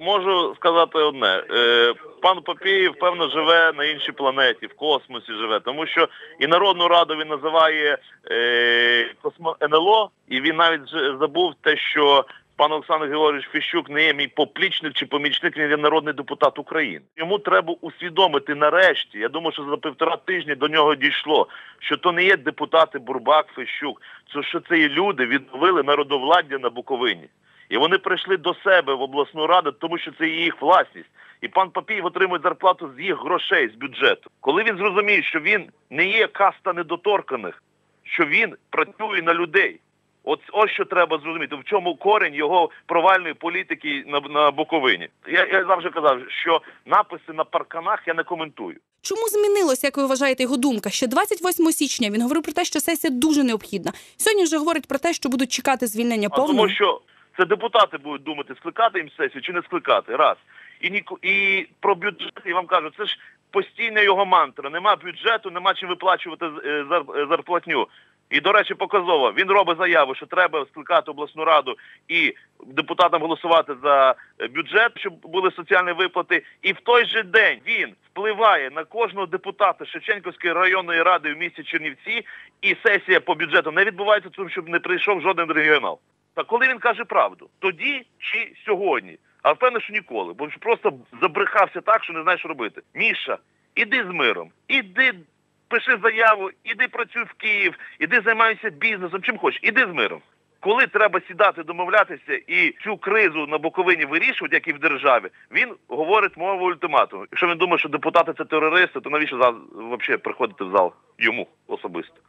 можу сказати одне. Е, пан Папієв, певно, живе на іншій планеті, в космосі живе, тому що і Народну Раду він називає е, НЛО, і він навіть забув те, що пан Олександр Георгійович Фіщук не є мій поплічник чи помічник, він є народний депутат України. Йому треба усвідомити нарешті. Я думаю, що за півтора тижні до нього дійшло, що то не є депутати Бурбак, Фіщук, що це є люди відновили народовладдя на Буковині. І вони прийшли до себе в обласну раду, тому що це їх власність. І пан Папієв отримує зарплату з їх грошей, з бюджету. Коли він зрозуміє, що він не є каста недоторканих, що він працює на людей. От ось що треба зрозуміти, в чому корінь його провальної політики на, на Буковині. Я, я завжди казав, що написи на парканах я не коментую. Чому змінилося, як ви вважаєте, його думка? Ще 28 січня він говорив про те, що сесія дуже необхідна. Сьогодні вже говорить про те, що будуть чекати звільнення А тому що це депутати будуть думати, скликати їм сесію чи не скликати. Раз. І, ніко- і про бюджет, я вам кажу, це ж постійна його мантра. Нема бюджету, нема чим виплачувати е, е, зарплатню. І, до речі, показово, він робить заяву, що треба скликати обласну раду і депутатам голосувати за е, бюджет, щоб були соціальні виплати. І в той же день він впливає на кожного депутата Шевченківської районної ради в місті Чернівці, і сесія по бюджету не відбувається, тому щоб не прийшов жоден регіонал. Та коли він каже правду, тоді чи сьогодні? А впевнений, що ніколи, бо ж просто забрехався так, що не знає, що робити. Міша, іди з миром, іди, пиши заяву, іди працюй в Київ, іди займайся бізнесом, чим хочеш, іди з миром. Коли треба сідати, домовлятися і цю кризу на Буковині вирішувати, як і в державі, він говорить мовою ультиматуму. Якщо він думає, що депутати це терористи, то навіщо взагалі приходити в зал йому особисто?